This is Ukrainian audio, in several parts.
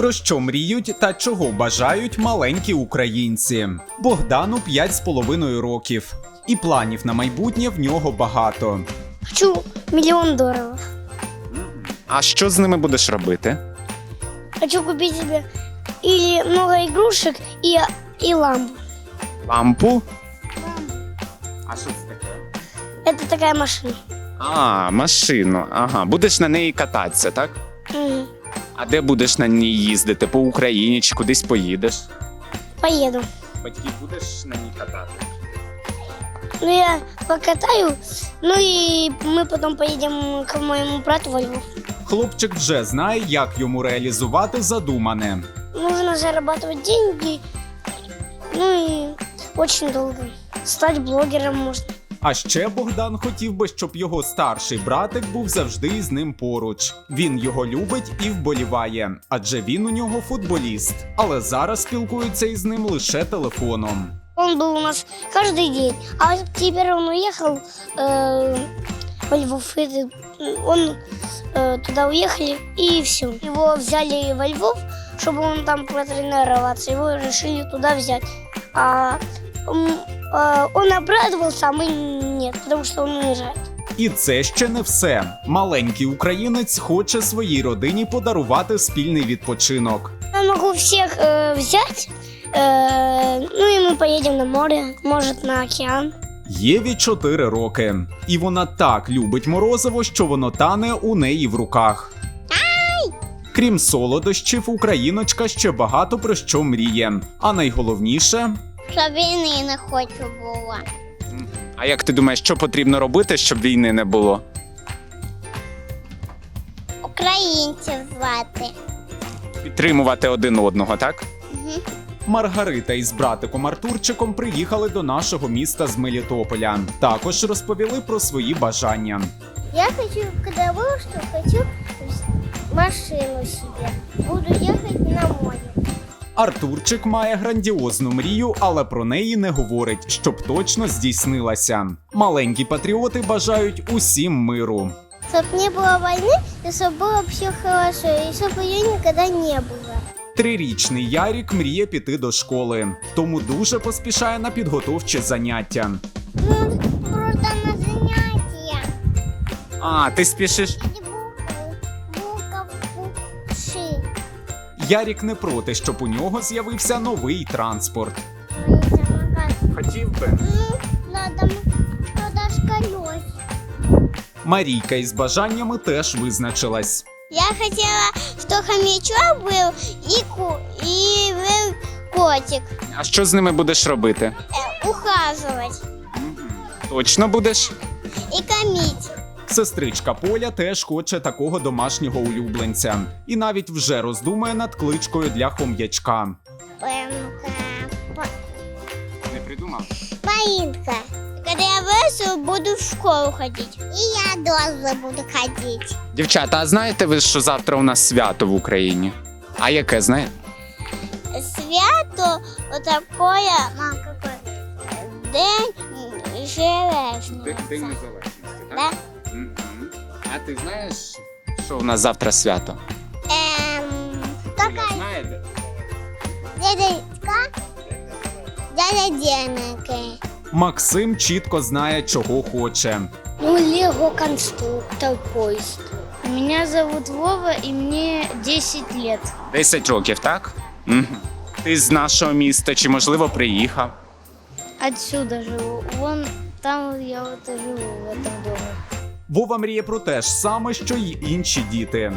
Про що мріють та чого бажають маленькі українці? Богдану 5,5 років, і планів на майбутнє в нього багато. Хочу миллион долларов. А що з ними будеш робити? Хочу купить себе или много игрушек и, и лампу. Лампу? А що це таке? Это такая машина. А, машину. Ага, будеш на неї кататися, так? А де будеш на ній їздити? По Україні чи кудись поїдеш? Поеду. Батьків будеш на ній катати? Ну, я покатаю, ну и мы потом поедем к моему брату во Львов. Хлопчик вже знає, як йому реалізувати задумане. Нужно зарабатывать деньги, ну и очень долго. Стать блогером можно. А ще Богдан хотів би, щоб його старший братик був завжди із ним поруч. Він його любить і вболіває, адже він у нього футболіст. Але зараз спілкується із ним лише телефоном. Он был у нас каждый день, а теперь он уехал э, во Львов. и Он э, туда уехали и все. Его взяли во Львов, чтобы он там протренироваться. Его решили туда взять. А м, э, он обрадовался, а мы нет, потому что он уезжает. І це ще не все. Маленький українець хоче своїй родині подарувати спільний відпочинок. Я могу всех э, взять, э, ну и мы поедем на море, может на океан. Єві 4 роки, і вона так любить морозиво, що воно тане у неї в руках. Крім солодощів, україночка ще багато про що мріє. А найголовніше щоб війни не хочу було. А як ти думаєш, що потрібно робити, щоб війни не було? Українців звати. Підтримувати один одного, так? Маргарита із братиком Артурчиком приїхали до нашого міста з Мелітополя. Також розповіли про свої бажання. Я хочу, когда вырасту, хочу машину себе. Буду ехать на море. Артурчик має грандіозну мрію, але про неї не говорить, щоб точно здійснилася. Маленькі патріоти бажають усім миру. Чтоб не было войны, и чтобы было все хорошо, и чтобы ее никогда не было. Трирічний Ярік мріє піти до школи, тому дуже поспішає на підготовчі заняття. Ну, просто на занятия. А, ти спішиш? Ярік не проти, щоб у нього з'явився новий транспорт. Хотів би. Ну, надо, надо ж колес. Марійка із бажаннями теж визначилась. Я хотела, что хомячок был и, ку и был котик. А що з ними будеш робити? Э, ухаживать Точно будеш? и кормить. Сестричка Поля теж хоче такого домашнього улюбленця і навіть вже роздумує над кличкою для хом'ячка. Не придумав. Маинка. Когда я вырасту, буду в школу ходить. И я тоже буду ходить. Дівчата, а знаєте ви, що завтра у нас свято в Україні? А яке знаєте? Свято вот такое, мам, какой день железный. Незалежності, Да? А ти знаєш, що у нас завтра свято? Эм, какая Знаєте? дядя Дядя Денег. Максим чітко знає, чого хоче. Ну, Лего конструктор поезд. Меня зовут Вова, и мне 10 лет. 10 років, так? Угу. Ти з нашого міста чи, можливо, приїхав? Отсюда живу. Вон там я вот и живу, в этом доме. Вова мріє про те ж саме, що й інші діти.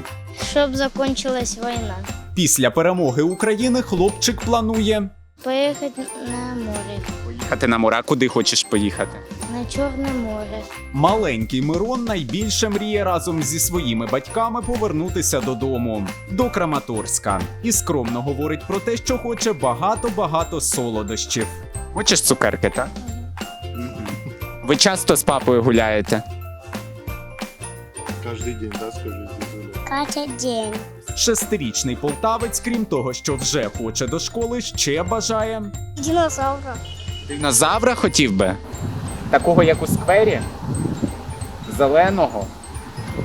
Чтоб закончилась война. Після перемоги України хлопчик планує Поехать на море. Поїхати на море, А куди хочеш поїхати? На Черное море. Маленький Мирон найбільше мріє разом зі своїми батьками повернутися додому до Краматорська і скромно говорить про те, що хоче багато-багато солодощів. Хочеш цукерки, так? Ви часто з папою гуляєте? Каждый день, да, скажи, дедуля? Катя день. Шестирічний полтавець, крім того, що вже хоче до школи, ще бажає Динозавра. Динозавра хотів би? Такого, як у сквері? Зеленого?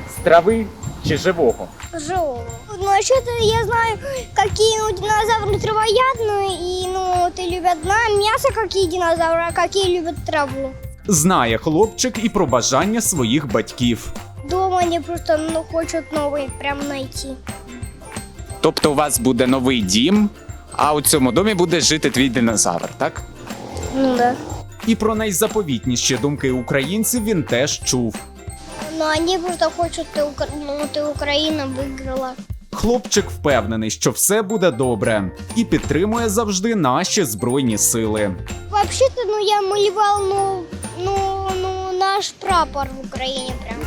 З трави чи живого? Живого. Ну, а что-то я знаю, какие ну, динозавры травоядные, и ну, вот, и любят на мясо, какие динозавры, а какие любят траву. Знає хлопчик і про бажання своїх батьків. Дома они просто ну, хочут новый прям найти. Тобто у вас буде новий дім, а у цьому домі буде жити твій динозавр, так? Ну да. І про найзаповітніші думки українців він теж чув. Но они просто хотят, ты, Укра- ну, ты Украина выиграла. Хлопчик впевнений, що все буде добре, і підтримує завжди наші збройні сили. Вообще-то, ну, я малевал, ну, ну, ну, наш прапор в Украине прям.